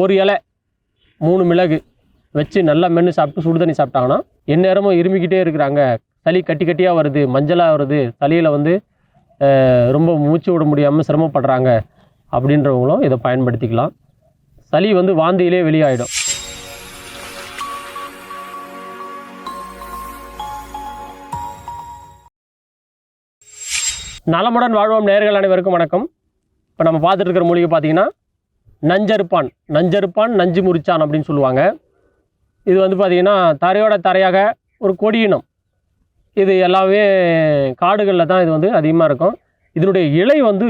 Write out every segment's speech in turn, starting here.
ஒரு இலை மூணு மிளகு வச்சு நல்லா மென்று சாப்பிட்டு சுடு தண்ணி சாப்பிட்டாங்கன்னா எந்நேரமும் இருமிக்கிட்டே இருக்கிறாங்க. சளி கட்டி கட்டியாக வருது மஞ்சளாக வருது சளியில் வந்து ரொம்ப மூச்சு விட முடியாமல் சிரமப்படுறாங்க அப்படின்றவங்களும் இதை பயன்படுத்திக்கலாம். சளி வந்து வாந்தியிலே வெளியாயிடும். நலமுடன் வாழ்வோம் நேர்கள் அனைவருக்கும் வணக்கம். இப்போ நம்ம பார்த்துட்டு இருக்கிற மூலிகை பார்த்தீங்கன்னா நஞ்சருப்பான் நஞ்சருப்பான் நஞ்சு முறிச்சான் அப்படின்னு சொல்லுவாங்க. இது வந்து பார்த்திங்கன்னா தரையோட தரையாக ஒரு கொடியினம் இது எல்லாமே காடுகளில் தான் இது வந்து அதிகமாக இருக்கும். இதனுடைய இலை வந்து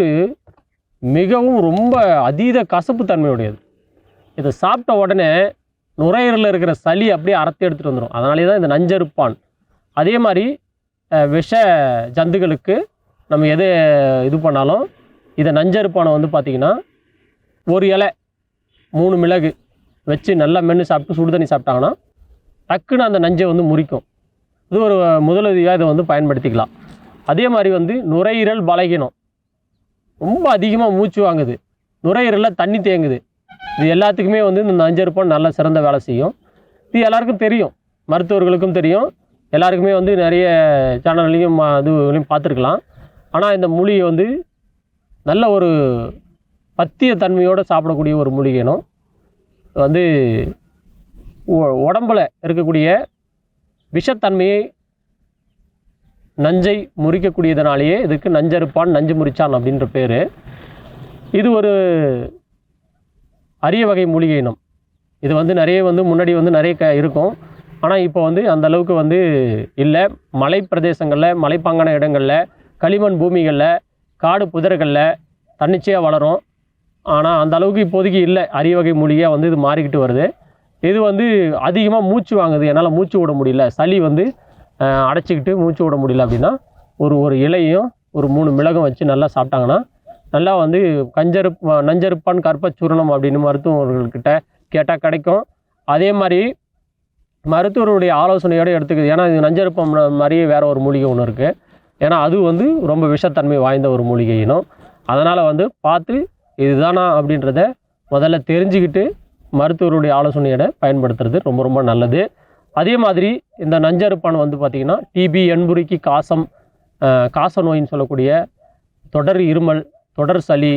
மிகவும் ரொம்ப அதீத கசப்பு தன்மையுடையது. இதை சாப்பிட்ட உடனே நுரையீரலில் இருக்கிற சளி அப்படியே அறுத்து எடுத்துகிட்டு வந்துடும் அதனாலே தான் இந்த நஞ்சருப்பான் அதே மாதிரி விஷ ஜந்துகளுக்கு நம்ம எது இது பண்ணாலும் இதை நஞ்சருப்பானை வந்து பார்த்திங்கன்னா ஒரு இலை மூணு மிளகு வச்சு நல்லா மென்று சாப்பிட்டு சுடு தண்ணி சாப்பிட்டாங்கன்னா டக்குன்னு அந்த நஞ்சை வந்து முறிக்கும். இது ஒரு முதலுதவியாக இதை வந்து பயன்படுத்திக்கலாம். அதே மாதிரி வந்து நுரையீரல் பலகீனம். ரொம்ப அதிகமாக மூச்சு வாங்குது. நுரையீரலில் தண்ணி தேங்குது. இது எல்லாத்துக்குமே வந்து இந்த நஞ்சருப்பான் நல்ல சிறந்த வேலை செய்யும். இது எல்லாருக்கும் தெரியும். மருத்துவர்களுக்கும் தெரியும். எல்லாருக்குமே வந்து நிறைய சேனல்லையும் இதுலையும் பார்த்துருக்கலாம். ஆனால் இந்த மூலிகை வந்து நல்ல ஒரு பத்திய தன்மையோடு சாப்பிடக்கூடிய ஒரு மூலிகைனும் வந்து உடம்பில் இருக்கக்கூடிய விஷத்தன்மையை நஞ்சை முறிக்கக்கூடியதனாலேயே இதுக்கு நஞ்சறுப்பான் நஞ்சு முறிச்சான் அப்படின்ற பேர். இது ஒரு அரிய வகை மூலிகை இனம் இது வந்து நிறைய வந்து முன்னாடி வந்து நிறைய க இருக்கும். ஆனால் இப்போ வந்து அந்த அளவுக்கு வந்து இல்லை. மலை பிரதேசங்களில் மலைப்பாங்கான இடங்களில் களிமண் பூமிகளில் காடு புதர்களில் தன்னிச்சையாக வளரும். ஆனால் அந்த அளவுக்கு இப்போதைக்கு இல்லை. அரிய வகை மூலிகையாக வந்து இது மாறிக்கிட்டு வருது. இது வந்து அதிகமாக மூச்சு வாங்குது. என்னால் மூச்சு விட முடியல. சளி வந்து அடைச்சிக்கிட்டு மூச்சு விட முடியல அப்படின்னா ஒரு ஒரு இலையும் ஒரு மூணு மிளகும் வச்சு நல்லா சாப்பிட்டாங்கன்னா நல்லா வந்து கஞ்சரு நஞ்சருப்பான் கற்பச்சூரணம் அப்படின்னு மருத்துவர்கள்கிட்ட கேட்டால் கிடைக்கும். அதே மாதிரி மருத்துவருடைய ஆலோசனையோடு எடுத்துக்குது. ஏன்னா இது நஞ்சருப்பம் மாதிரியே வேறு ஒரு மூலிகை ஒன்று இருக்குது ஏன்னா அது வந்து ரொம்ப விஷத்தன்மை வாய்ந்த ஒரு மூலிகையினும் அதனால் வந்து பார்த்து இதுதானா அப்படின்றத முதல்ல தெரிஞ்சுக்கிட்டு மருத்துவருடைய ஆலோசனையோட பயன்படுத்துறது ரொம்ப ரொம்ப நல்லது. அதே மாதிரி இந்த நஞ்சருப்பான் வந்து பார்த்திங்கன்னா டிபி எண்புரிக்கு காசம் காச நோயின்னு சொல்லக்கூடிய தொடர் இருமல் தொடர் சளி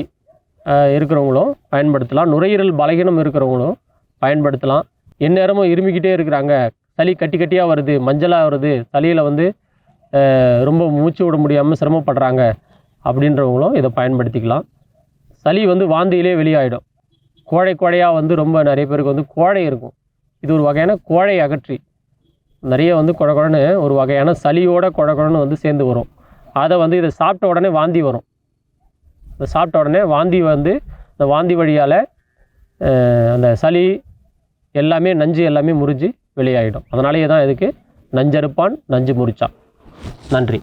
இருக்கிறவங்களும் பயன்படுத்தலாம். நுரையீரல் பலகீனம் இருக்கிறவங்களும் பயன்படுத்தலாம். எந்நேரமும் இருமிக்கிட்டே இருக்கிறாங்க. சளி கட்டி கட்டியாக வருது மஞ்சளாக வருது சளியில் வந்து ரொம்ப மூச்சு விட முடியாமல் சிரமப்படுறாங்க அப்படின்றவங்களும் இதை பயன்படுத்திக்கலாம். சளி வந்து வாந்தியிலே வெளியாயிடும். கோழை கோழையாக வந்து ரொம்ப நிறைய பேருக்கு வந்து கோழை இருக்கும். இது ஒரு வகையான கோழை அகற்றி. நிறைய வந்து குழகுழன்னு ஒரு வகையான சளியோட குழகுழன்னு வந்து சேர்ந்து வரும். அதை வந்து இதை சாப்பிட்ட உடனே வாந்தி வரும். இதை சாப்பிட்ட உடனே வாந்தி வந்து இந்த வாந்தி வழியால் அந்த சளி எல்லாமே நஞ்சு எல்லாமே முறிஞ்சு வெளியாகிடும் அதனாலேயே தான் இதுக்கு நஞ்சறுப்பான் நஞ்சு முறிச்சான். நன்றி.